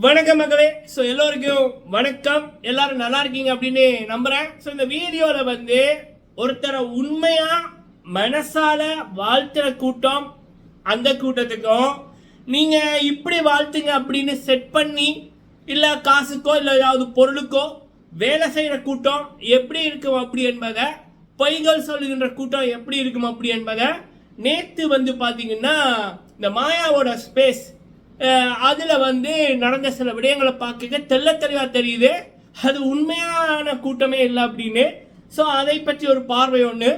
வணக்கம் மக்களே. ஸோ எல்லோருக்கும் வணக்கம். எல்லாரும் நல்லா இருக்கீங்க அப்படின்னு நம்புறேன். ஸோ இந்த வீடியோவில் வந்து ஒருத்தரை உண்மையா மனசால வாழ்த்துற கூட்டம் அந்த கூட்டத்துக்கும் நீங்க இப்படி வாழ்த்துங்க அப்படின்னு செட் பண்ணி இல்லை காசுக்கோ இல்லை ஏதாவது பொருளுக்கோ வேலை செய்கிற கூட்டம் எப்படி இருக்கும் அப்படி என்பதை பொய்கள் சொல்லுகின்ற கூட்டம் எப்படி இருக்கும் அப்படி என்பதை நேற்று வந்து பார்த்தீங்கன்னா இந்த மாயாவோட ஸ்பேஸ் அதில் வந்து நடந்த சில விடயங்களை பார்க்க தெல்ல தெளிவாக தெரியுது. அது உண்மையான கூட்டமே இல்லை அப்படின்னு. ஸோ அதை பற்றி ஒரு பார்வை ஒன்று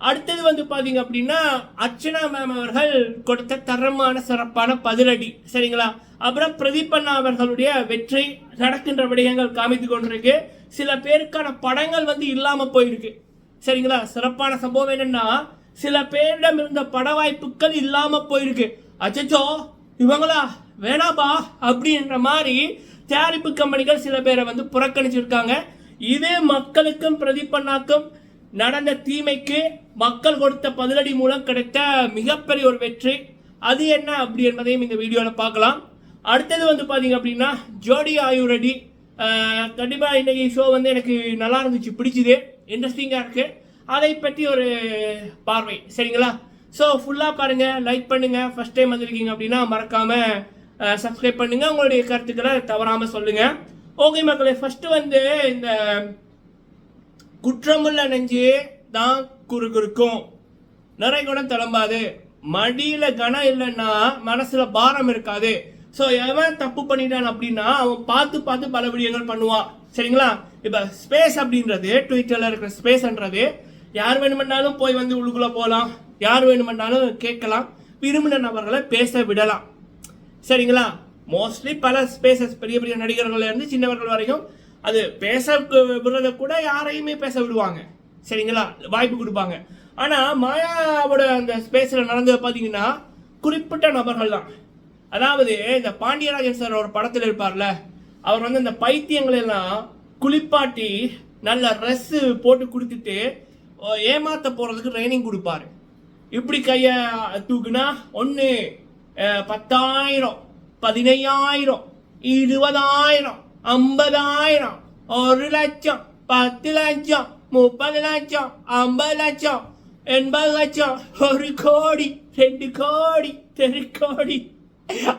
அடுத்தது வந்து பார்த்தீங்க அப்படின்னா அர்ச்சனா மேம் அவர்கள் கொடுத்த தரமான சிறப்பான பதிலடி. சரிங்களா? அப்புறம் பிரதீபண்ணா அவர்களுடைய வெற்றி நடக்கின்ற விடயங்கள் காமித்து கொண்டிருக்கு. சில பேருக்கான படங்கள் வந்து இல்லாமல் போயிருக்கு. சரிங்களா? சிறப்பான சம்பவம் என்னென்னா சில பேரிடம் இருந்த பட வாய்ப்புகள் இல்லாமல் போயிருக்கு. அச்சச்சோ! இவங்களா வேணாபா அப்படின்ற மாதிரி தயாரிப்பு கம்பெனிகள் சில பேரை வந்து புறக்கணிச்சிருக்காங்க. இது மக்களுக்கும் பிரதிப்பண்ணாக்கும் நடந்த தீமைக்கு மக்கள் கொடுத்த பதிலடி மூலம் கிடைத்த மிகப்பெரிய ஒரு வெற்றி. அது என்ன அப்படி என்பதையும் இந்த வீடியோவில் பார்க்கலாம். அடுத்தது வந்து பார்த்தீங்க அப்படின்னா ஜோடி ஆயுரடி கண்டிப்பாக இன்றைக்கி ஷோ வந்து எனக்கு நல்லா இருந்துச்சு பிடிச்சிது. இன்ட்ரெஸ்டிங்காக இருக்குது அதை பற்றி ஒரு பார்வை சரிங்களா? ஸோ ஃபுல்லாக பாருங்கள் லைக் பண்ணுங்கள் ஃபஸ்ட் டைம் வந்திருக்கீங்க அப்படின்னா மறக்காமல் சப்ஸ்கிரைப் பண்ணுங்கள் உங்களுடைய கருத்துக்களை தவறாமல் சொல்லுங்கள் ஓகே மக்களே ஃபஸ்ட்டு வந்து இந்த குற்றமுள்ள நெஞ்சு தான் குறுகுறுக்கும். நிறை குணம் திளம்பாது. மடியில் கனம் இல்லைன்னா மனசில் பாரம் இருக்காது. ஸோ எவன் தப்பு பண்ணிட்டான் அப்படின்னா அவன் பார்த்து பார்த்து பல விடயங்கள் பண்ணுவான். சரிங்களா? இப்போ ஸ்பேஸ் அப்படின்றது ட்விட்டரில் இருக்கிற ஸ்பேஸ்ன்றது யார் வேணுமென்னாலும் போய் வந்து உள்ளுக்குள்ளே போகலாம் யார் வேணுமென்றாலும் கேட்கலாம். விரும்பின நபர்களை பேச விடலாம். சரிங்களா? மோஸ்ட்லி பல ஸ்பேசஸ் பெரிய பெரிய நடிகர்கள்லேருந்து சின்னவர்கள் வரைக்கும் அது பேச விடுறத கூட யாரையுமே பேச விடுவாங்க. சரிங்களா? வாய்ப்பு கொடுப்பாங்க. ஆனால் மாயாவோட அந்த ஸ்பேஸில் நடந்தது பார்த்தீங்கன்னா குறிப்பிட்ட நபர்கள் தான். அதாவது இந்த பாண்டியராஜன் சார் ஒரு படத்தில் இருப்பார்ல அவர் வந்து இந்த பைத்தியங்களை எல்லாம் குளிப்பாட்டி நல்ல ட்ரெஸ்ஸு போட்டு கொடுத்துட்டு ஏமாற்ற போகிறதுக்கு ட்ரைனிங் கொடுப்பாரு. இப்படி கைய தூக்குனா ஒன்று பத்தாயிரம் பதினையாயிரம் இருபதாயிரம் ஐம்பதாயிரம் ஒரு லட்சம் பத்து லட்சம் முப்பது லட்சம் ஐம்பது லட்சம் எண்பது லட்சம் ஒரு கோடி ரெண்டு கோடி தெரு கோடி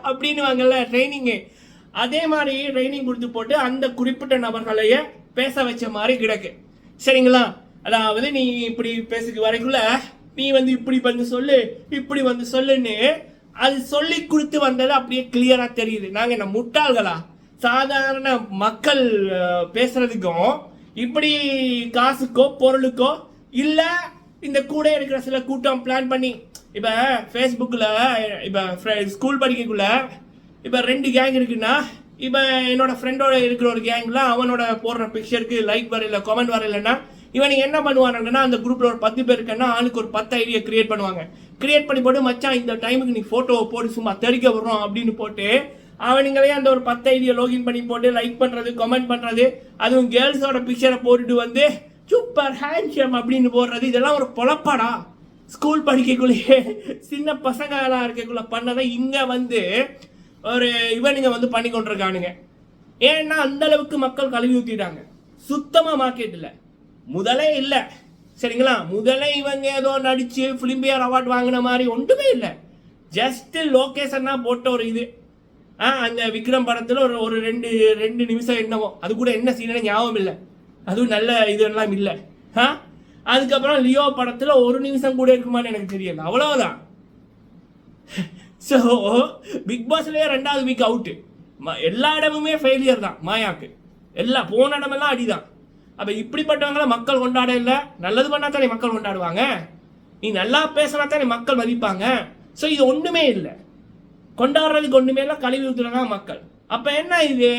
அப்படின்னு ட்ரைனிங்கு அதே மாதிரி ட்ரைனிங் கொடுத்து போட்டு அந்த குறிப்பிட்ட நபர்களையே பேச வச்ச மாதிரி கிடக்கு. சரிங்களா? அதாவது நீ இப்படி பேசுக்கு வரைக்குள்ள நீ வந்து இப்படி வந்து சொல்லு இப்படி வந்து சொல்லுன்னு அது சொல்லி கொடுத்து வந்தது அப்படியே கிளியரா தெரியுது. நாங்க என்ன முட்டாள்களா? சாதாரண மக்கள் பேசுறதுக்கும் இப்படி காசுக்கோ பொருளுக்கோ இல்ல இந்த கூட இருக்கிற சில கூட்டம் பிளான் பண்ணி இப்ப ஃபேஸ்புக்கில் இப்ப ஸ்கூல் படிக்கக்குள்ள இப்ப ரெண்டு கேங் இருக்குன்னா இப்போ என்னோட ஃப்ரெண்டோட இருக்கிற ஒரு கேங்லாம் அவனோட போடுற பிக்சருக்கு லைக் வரையில கமெண்ட் வரையிலன்னா இவனுக்கு என்ன பண்ணுவானுங்கன்னா அந்த குரூப்பில் ஒரு பத்து பேர் இருக்கேன்னா ஆளுக்கு ஒரு பத்து ஐடியா கிரியேட் பண்ணுவாங்க. கிரியேட் பண்ணி போட்டு மச்சான் இந்த டைமுக்கு நீ ஃபோட்டோவை போட்டு சும்மா தெரிக்க விடுறோம் அப்படின்னு போட்டு அவனுங்களே அந்த ஒரு பத்து ஐடியா லோகின் பண்ணி போட்டு லைக் பண்ணுறது கமெண்ட் பண்ணுறது அதுவும் கேர்ள்ஸோட பிக்சரை போட்டுட்டு வந்து சூப்பர் ஹேண்ட்ஷம் அப்படின்னு போடுறது இதெல்லாம் ஒரு பொழப்பாடா ஸ்கூல் படிக்கக்குள்ளேயே சின்ன பசங்களாக இருக்கக்குள்ள பண்ணதை இங்கே வந்து ஒரு இவனுங்க வந்து பண்ணி கொண்டிருக்கானுங்க ஏன்னா அந்த அளவுக்கு மக்கள் கழுவி ஊற்றிட்டாங்க சுத்தமாக மார்க்கெட் முதலே இல்லை. சரிங்களா? முதலே இவங்க ஏதோ நடித்து ஃபிலிம்பியர் அவார்ட் வாங்கின மாதிரி ஒன்றுமே இல்லை. ஜஸ்ட்டு லோகேஷன்னா போட்ட ஒரு இது. ஆ அந்த விக்ரம் படத்தில் ஒரு ஒரு ரெண்டு ரெண்டு நிமிஷம் என்னவோ. அது கூட என்ன சீனே ஞாபகம் இல்லை. அதுவும் நல்ல இதெல்லாம் இல்லை. ஆ? அதுக்கப்புறம் லியோ படத்தில் ஒரு நிமிஷம் கூட இருக்குமான்னு எனக்கு தெரியல. அவ்வளோதான் ஸோ பிக் பாஸ்லேயே ரெண்டாவது வீக் அவுட்டு எல்லா இடமுமே ஃபெயிலியர் தான் மாயாக்கு. எல்லா போன இடமெல்லாம் அடிதான். அப்ப இப்படிப்பட்டவங்கள மக்கள் கொண்டாட இல்லை? நல்லது பண்ணா தானே மக்கள் கொண்டாடுவாங்க? நீ நல்லா பேசினா தானே மக்கள் மதிப்பாங்க? ஸோ இது ஒன்றுமே இல்லை. கொண்டாடுறதுக்கு ஒன்றுமே இல்லை கழிவு ஊற்றுறாங்க மக்கள். அப்போ என்ன இது?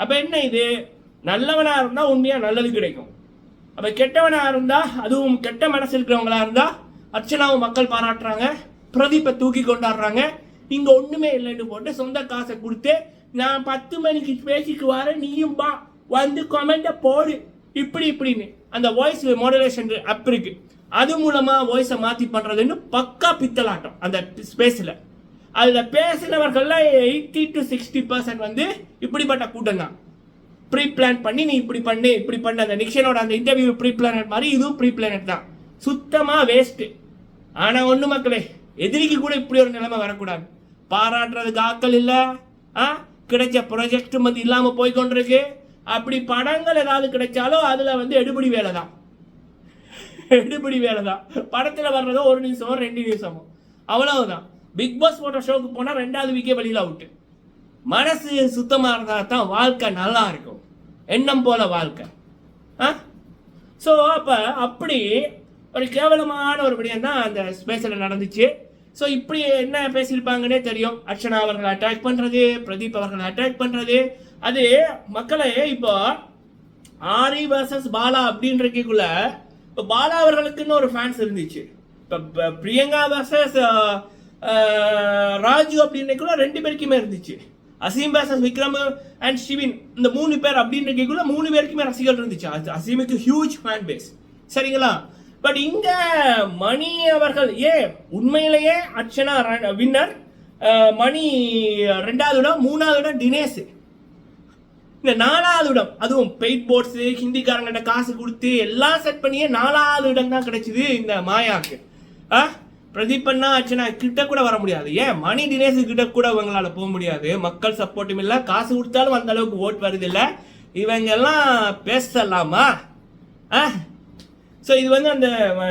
அப்போ என்ன இது? நல்லவனாக இருந்தால் உண்மையாக நல்லது கிடைக்கும். அப்போ கெட்டவனாக இருந்தால் அதுவும் கெட்ட மனசு இருக்கிறவங்களா இருந்தால் அர்ச்சனாவும் மக்கள் பாராட்டுறாங்க பிரதீப்பை தூக்கி கொண்டாடுறாங்க. இங்கே ஒன்றுமே இல்லைன்னு போட்டு சொந்த காசை கொடுத்து நான் பத்து மணிக்கு பேசிக்கு வரேன் நீயும் பா வந்து கமெண்ட்டை போடு. இப்படி இப்படின்னு. அந்த வாய்ஸ் மாடுலேஷன் அப் இருக்கு. அது மூலமாக வாய்ஸை மாற்றி பண்ணுறதுன்னு பக்கா பித்தலாட்டம் அந்த ஸ்பேஸில் அதில் பேசினவர்கள்ல எயிட்டி டு சிக்ஸ்டி பர்சன்ட் வந்து இப்படிப்பட்ட கூட்டம் தான். ப்ரீ பிளான் பண்ணி நீ இப்படி பண்ணு இப்படி பண்ணு. அந்த நிக்ஷனோட அந்த இன்டர்வியூ ப்ரீ பிளானட் மாதிரி இதுவும் ப்ரீ பிளானட் தான். சுத்தமாக வேஸ்ட்டு ஆனால் ஒன்று மக்களே எதிரிக்கு கூட இப்படி ஒரு நிலைமை வரக்கூடாது. பாராட்டுறதுக்கு ஆக்கள் இல்லை. ஆ? கிடைச்ச ப்ரொஜெக்ட் வந்து இல்லாமல் போய் கொண்டிருக்கு அப்படி படங்கள் ஏதாவது கிடைச்சாலும் அதில் வந்து எடுபடி வேலை தான் எடுபடி வேலை தான் படத்தில் வர்றதோ ஒரு நிமிஷமோ ரெண்டு நிமிஷமோ. அவ்வளவுதான். பிக் பாஸ் போட்ட ஷோக்கு போனால் ரெண்டாவது வீக்கே வழியில் அவுட்டு மனசு சுத்தமாக இருந்தால் தான் வாழ்க்கை நல்லா இருக்கும். எண்ணம் போல வாழ்க்கை. ஆ? ஸோ அப்போ அப்படி ஒரு கேவலமான ஒரு விடயம் தான் அந்த ஸ்பேஸில் நடந்துச்சு. ஸோ இப்படி என்ன பேசியிருப்பாங்கன்னே தெரியும். அர்ச்சனா அவர்களை அட்டாக் பண்ணுறது பிரதீப் அவர்களை அட்டாக் பண்ணுறது அது மக்களை இப்போ ஆரி வர்சஸ் பாலா அப்படின்றக்குள்ள இப்போ பாலா அவர்களுக்குன்னு ஒரு ஃபேன்ஸ் இருந்துச்சு. இப்போ பிரியங்கா வர்சஸ் ராஜு அப்படின்றக்குள்ள ரெண்டு பேருக்குமே இருந்துச்சு. அசீம் வர்சஸ் விக்ரம் அண்ட் ஷிவின் இந்த மூணு பேர் அப்படின்றக்குள்ள மூணு பேருக்குமே ரசிகர்கள் இருந்துச்சு. அது அசீமுக்கு ஹியூஜ் ஃபேன் பேஸ் சரிங்களா? பட் இங்க மணி அவர்கள் ஏன் உண்மையிலேயே அர்ச்சனா வின்னர் மணி ரெண்டாவது இடம் மூணாவது இடம் தினேஷ். இந்த நாலாவது இடம் அதுவும் பெயிட் போர்ட்ஸு ஹிந்திக்காரங்கிட்ட காசு கொடுத்து எல்லாம் செட் பண்ணியே நாலாவது இடம் தான் கிடைச்சிது இந்த மாயாக்கு. ஆ? பிரதீப் அண்ணா அர்ச்சனா கிட்ட கூட வர முடியாது. ஏன்? மணி தினேஷ் கிட்ட கூட இவங்களால போக முடியாது. மக்கள் சப்போர்ட்டும் இல்லை. காசு கொடுத்தாலும் அந்த அளவுக்கு ஓட் வருது இல்லை. இவங்க எல்லாம் பேசலாமா? ஆ? ஸோ இது வந்து அந்த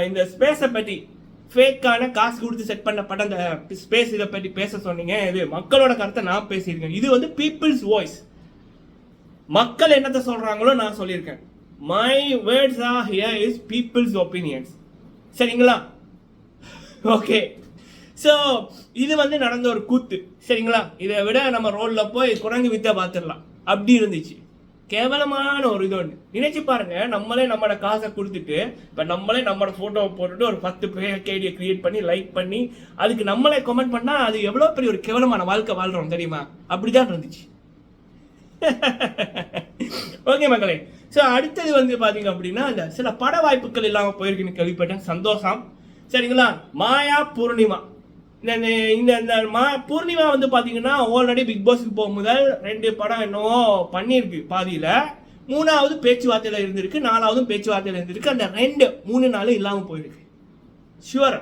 இந்த ஸ்பேஸை பற்றி ஃபேக்கான காசு கொடுத்து செட் பண்ணப்பட்ட அந்த ஸ்பேஸ் இதை பற்றி பேச சொன்னீங்க. இது மக்களோட கருத்தை நான் பேசியிருக்கேன். இது வந்து பீப்புள்ஸ் வாய்ஸ் மக்கள் என்னத்தை சொல்கிறாங்களோ நான் சொல்லியிருக்கேன். My words are here is people's opinions சரிங்களா? ஓகே ஸோ இது வந்து நடந்த ஒரு கூத்து. சரிங்களா? இதை விட நம்ம ரோடில் போய் குரங்கு வித்தை பார்த்துடலாம் அப்படி இருந்துச்சு. கேவலமான ஒரு இது ஒன்று நினைச்சு பாருங்க நம்மளே நம்மளோட காசை கொடுத்துட்டு இப்போ நம்மளே நம்மளோட ஃபோட்டோவை போட்டுட்டு ஒரு பத்து பேர் கேடியை கிரியேட் பண்ணி லைக் பண்ணி அதுக்கு நம்மளே கமெண்ட் பண்ணால் அது எவ்வளோ பெரிய ஒரு கேவலமான வாழ்க்கை வாழ்றோம் தெரியுமா? அப்படிதான் இருந்துச்சு. ஓகே மக்களே. ஸோ அடுத்தது வந்து பார்த்தீங்க அப்படின்னா இந்த சில பட வாய்ப்புகள் இல்லாமல் போயிருக்குன்னு கேள்விப்பட்டேன். சந்தோஷம். சரிங்களா? மாயா பூர்ணிமா. இந்த இந்த- இந்த மா பூர்ணிமா வந்து பார்த்தீங்கன்னா ஆல்ரெடி பிக் பாஸ்க்கு போகும் முதல் ரெண்டு படம் என்னவோ பண்ணியிருக்கு பாதியில். மூணாவது பேச்சுவார்த்தையில் இருந்திருக்கு நாலாவதும் பேச்சுவார்த்தையில் இருந்திருக்கு. அந்த ரெண்டு மூணு நாள் இல்லாமல் போயிருக்கு. ஷுவரா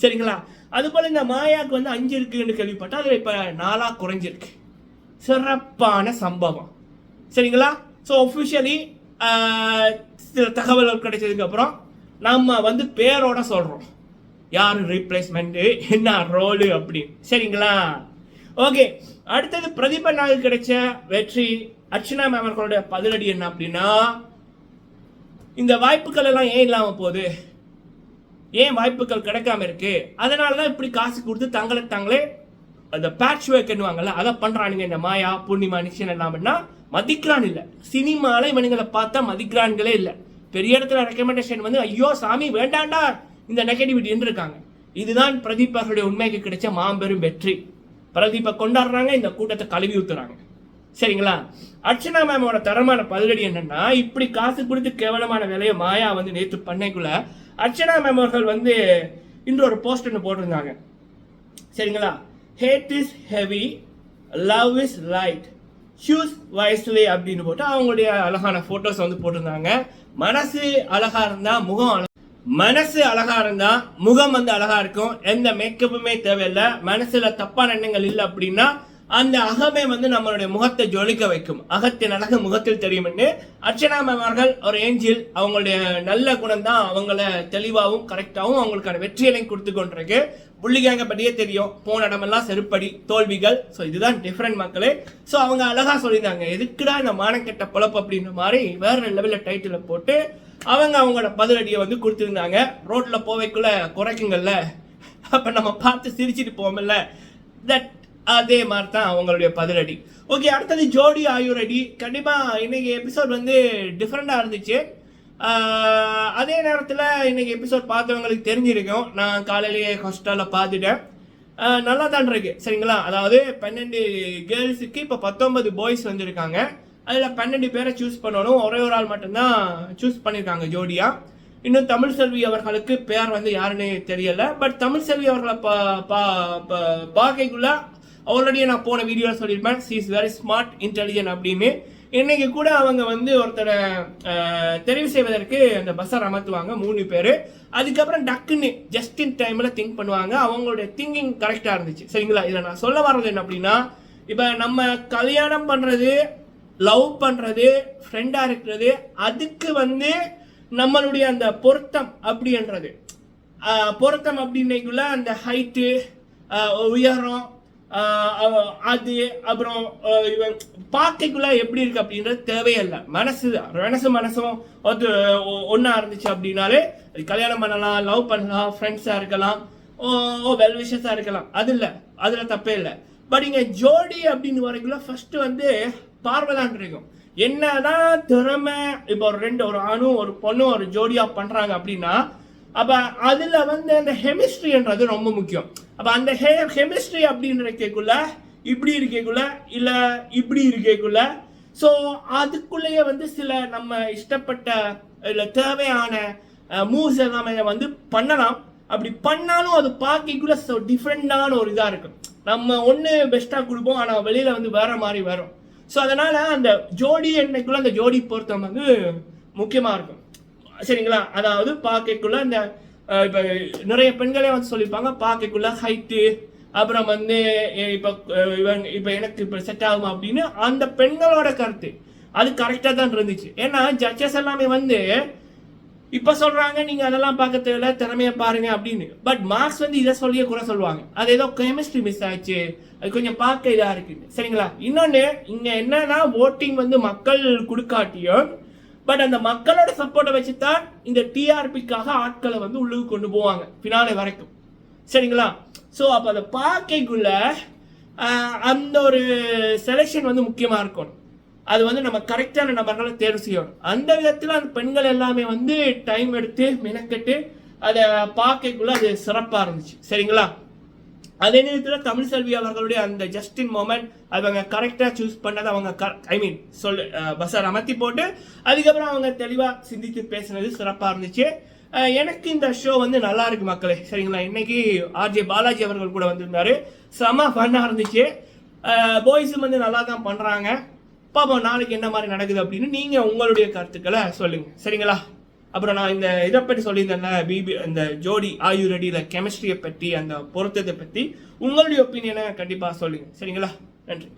சரிங்களா? அதுபோல் இந்த மாயாவுக்கு வந்து அஞ்சு இருக்குன்னு கேள்விப்பட்டால் அது இப்போ நாலாக குறைஞ்சிருக்கு. சிறப்பான சம்பவம். சரிங்களா? ஸோ ஒஃபிஷியலி சில தகவல்கள் கிடைச்சதுக்கு அப்புறம் நம்ம வந்து பேரோட சொல்கிறோம் யார் ரீப்ளேஸ்மெண்ட்டு என்ன ரோலு அப்படின்னு. சரிங்களா? ஓகே அடுத்தது பிரதீபண்ணாவுக்கு கிடைச்ச வெற்றி அர்ச்சனா மேம் அவர்களுடைய பதிலடி என்ன அப்படின்னா இந்த வாய்ப்புகள் எல்லாம் ஏன் இல்லாமல் போகுது? ஏன் வாய்ப்புகள் கிடைக்காம இருக்கு? அதனால தான் இப்படி காசு கொடுத்து தங்களை தாங்களே அந்த பேட்ச் ஒர்க்னுவாங்கல்ல அதை பண்றானுங்க இந்த மாயா பூர்ணிமா நிச்சயம் எல்லாம்னா மதிக்கிறான் இல்லை. சினிமால இவனுங்களை பார்த்தா மதிக்கிறான்களே இல்லை. பெரிய இடத்துல ரெக்கமெண்டேஷன் வந்து ஐயோ சாமி வேண்டாண்டா! இந்த நெகட்டிவிட்டின்னு இருக்காங்க இதுதான் பிரதீப் அவர்களுடைய உண்மைக்கு கிடைச்ச மாபெரும் வெற்றி. பிரதீப்பை கொண்டாடுறாங்க இந்த கூட்டத்தை கழுவி ஊத்துறாங்க. சரிங்களா? அர்ச்சனா மேமோட தரமான பதிலடி என்னன்னா இப்படி காசு கொடுத்து கேவலமான வேலையை மாயா வந்து நேற்று பண்ணைக்குள்ள அர்ச்சனா மேம் அவர்கள் வந்து இன்று ஒரு போஸ்ட் ஒன்று போட்டிருந்தாங்க. சரிங்களா? Hate is heavy love is light shoes வயசுலே அப்படின்னு போட்டு அவங்களுடைய அழகான ஃபோட்டோஸ் வந்து போட்டிருந்தாங்க. மனசு அழகா இருந்தா முகம் மனசு அழகா இருந்தா முகம் வந்து அழகா இருக்கும். எந்த மேக்கப்புமே தேவையில்லை. மனசுல தப்பான எண்ணங்கள் இல்லை அப்படின்னா அந்த அகமே வந்து நம்மளுடைய முகத்தை ஜொலிக்க வைக்கும். அகத்தின் அழகு முகத்தில் தெரியும்னு அர்ச்சனா மேம் அவர்கள் ஒரு ஏஞ்சில் அவங்களுடைய நல்ல குணம் தான் அவங்கள தெளிவாகவும் கரெக்டாகவும் அவங்களுக்கான வெற்றியலையும் கொடுத்து கொண்டிருக்கு. புள்ளிகாங்க பற்றியே தெரியும். போன இடமெல்லாம் செருப்படி தோல்விகள். ஸோ இதுதான் டிஃப்ரெண்ட் மக்களே. ஸோ அவங்க அழகாக சொல்லியிருந்தாங்க. எதுக்குடா இந்த மானக்கெட்ட பொழப்பு அப்படின்ற மாதிரி வேற லெவலில் டைட்டில் போட்டு அவங்க அவங்களோட பதிலடியை வந்து கொடுத்துருந்தாங்க. ரோட்டில் போவைக்குள்ள குறைக்குங்கள்ல அப்போ நம்ம பார்த்து சிரிச்சிட்டு போவோம்ல. தட் அதே மாதிரி தான் அவங்களுடைய பதிலடி. ஓகே அடுத்தது ஜோடி ஆயுரடி. கண்டிப்பாக இன்னைக்கு எபிசோட் வந்து டிஃப்ரெண்ட்டாக இருந்துச்சு. அதே நேரத்தில் இன்னைக்கு எபிசோட் பார்த்தவங்களுக்கு தெரிஞ்சிருக்கும். நான் காலையிலேயே ஹாஸ்டலில் பார்த்துட்டேன். நல்லா தான் இருக்கு. சரிங்களா? அதாவது பன்னெண்டு கேர்ள்ஸுக்கு இப்போ பத்தொன்பது பாய்ஸ் வந்திருக்காங்க. அதில் பன்னெண்டு பேரை சூஸ் பண்ணணும். ஒரே ஒரு ஆள் மட்டும்தான் சூஸ் பண்ணியிருக்காங்க ஜோடியாக இன்னும் தமிழ் செல்வி அவர்களுக்கு பேர் வந்து யாருன்னு தெரியலை. பட் தமிழ் செல்வி அவர்களை பா பா பாக்கைக்குள்ளே ஆல்ரெடி நான் போன வீடியோவில் சொல்லியிருப்பேன். She is very smart intelligent அப்படின்னு. இன்னைக்கு கூட அவங்க வந்து ஒருத்தரை தெரிவு செய்வதற்கு அந்த பஸ்ஸை அமர்த்துவாங்க மூணு பேர். அதுக்கப்புறம் டக்குன்னு ஜஸ்ட் இன் டைமில் திங்க் பண்ணுவாங்க. அவங்களுடைய திங்கிங் கரெக்டாக இருந்துச்சு. சரிங்களா? இதில் நான் சொல்ல வர்றது என்ன அப்படின்னா இப்போ நம்ம கல்யாணம் பண்ணுறது லவ் பண்ணுறது ஃப்ரெண்டாக இருக்கிறது அதுக்கு வந்து நம்மளுடைய அந்த பொருத்தம் அப்படின்றது. பொருத்தம் அப்படின்னைக்குள்ள அந்த ஹைட்டு உயரம் அது அப்புறம் இவன் பார்க்கைக்குள்ள எப்படி இருக்கு அப்படின்றது தேவையில்லை. மனசு தான். மனசு மனசும் ஒத்து ஒன்றா இருந்துச்சு அப்படின்னாலே கல்யாணம் பண்ணலாம் லவ் பண்ணலாம் ஃப்ரெண்ட்ஸாக இருக்கலாம் ஓ வெல் விஷஸாக இருக்கலாம். அது இல்லை. அதில் தப்பே இல்லை. பட் இங்கே ஜோடி அப்படின்னு வரைக்குள்ள ஃபஸ்ட்டு வந்து பார்வை தான் இருக்கும் என்னதான் திறமை இப்போ ஒரு ரெண்டு ஒரு ஆணும் ஒரு பொண்ணும் ஒரு ஜோடியாக பண்ணுறாங்க அப்படின்னா அப்போ அதில் வந்து அந்த ஹெமிஸ்ட்ரின்றது ரொம்ப முக்கியம். அப்போ அந்த ஹெ ஹெமிஸ்ட்ரி அப்படின்னு இப்படி இருக்கக்குள்ள இல்லை இப்படி இருக்கக்குள்ள ஸோ அதுக்குள்ளேயே வந்து சில நம்ம இஷ்டப்பட்ட இல்லை தேவையான மூவ்ஸ் எல்லாமே வந்து பண்ணலாம். அப்படி பண்ணாலும் அது பார்க்கக்குள்ள ஸோ டிஃப்ரெண்டான ஒரு இதாக இருக்கும். நம்ம ஒன்று பெஸ்ட்டாக கொடுப்போம் ஆனால் வெளியில் வந்து வேற மாதிரி வரும். ஸோ அதனால் அந்த ஜோடி என்னைக்குள்ளே அந்த ஜோடி பொருத்தம் வந்து முக்கியமாக இருக்கும். சரிங்களா? அதாவது பார்க்கக்குள்ள அந்த இப்போ இப்ப நிறைய பெண்களே வந்து சொல்லியிருப்பாங்க பார்க்கக்குள்ள ஹைட்டு அப்புறம் வந்து இப்போ இப்ப இவன் இப்ப எனக்கு இப்ப செட் ஆகும் அப்படின்னு அந்த பெண்களோட கருத்து. அது கரெக்டாக தான் இருந்துச்சு. ஏன்னா ஜட்ஜஸ் எல்லாமே வந்து இப்ப சொல்றாங்க நீங்க அதெல்லாம் பார்க்க தேவையில்ல திறமைய பாருங்க அப்படின்னு. பட் மார்க்ஸ் வந்து இதை சொல்லியே கூட சொல்லுவாங்க. அது ஏதோ கெமிஸ்ட்ரி மிஸ் ஆச்சு. அது கொஞ்சம் பார்க்க இதா இருக்கு சரிங்களா? இன்னொன்னு இங்க என்னன்னா ஓட்டிங் வந்து மக்கள் கொடுக்காட்டியும் பட் அந்த மக்களோட சப்போர்ட்டை வச்சு தான் இந்த டிஆர்பிக்காக ஆட்களை வந்து உள்ளுக்கு கொண்டு போவாங்க பினாலே வரைக்கும். சரிங்களா? ஸோ அப்போ அதை பார்க்கக்குள்ள அந்த ஒரு செலெக்ஷன் வந்து முக்கியமாக இருக்கணும். அது வந்து நம்ம கரெக்டான நபர்களை தேர்வு செய்யணும். அந்த விதத்தில் அந்த பெண்கள் எல்லாமே வந்து டைம் எடுத்து மெனக்கெட்டு அதை பார்க்கக்குள்ள அது சிறப்பாக இருந்துச்சு. சரிங்களா? அதே நேரத்தில் தமிழ் செல்வி அவர்களுடைய அந்த ஜஸ்டின் மொமெண்ட் அவங்க கரெக்டாக சூஸ் பண்ணதை அவங்க ஐ மீன் சொல் பஸ்ஸை அமர்த்தி போட்டு அதுக்கப்புறம் அவங்க தெளிவாக சிந்தித்து பேசினது சிறப்பாக இருந்துச்சு. எனக்கு இந்த ஷோ வந்து நல்லா இருக்கு மக்களே. சரிங்களா? இன்னைக்கு ஆர்ஜே பாலாஜி அவர்கள் கூட வந்திருந்தாரு. செம ஃபன்னாக இருந்துச்சு. பாய்ஸும் வந்து நல்லா தான் பண்ணுறாங்க பாப்போம் நாளைக்கு என்ன மாதிரி நடக்குது அப்படின்னு நீங்கள் உங்களுடைய கருத்துக்களை சொல்லுங்கள் சரிங்களா? அப்புறம் நான் இந்த இதை பற்றி சொல்லியிருந்தேன்ல பிபி இந்த ஜோடி ஆயு ரெடியில் கெமிஸ்ட்ரியை பற்றி அந்த பொருத்தத்தை பற்றி உங்களுடைய ஒப்பீனியனை கண்டிப்பாக சொல்லுங்கள் சரிங்களா? நன்றி.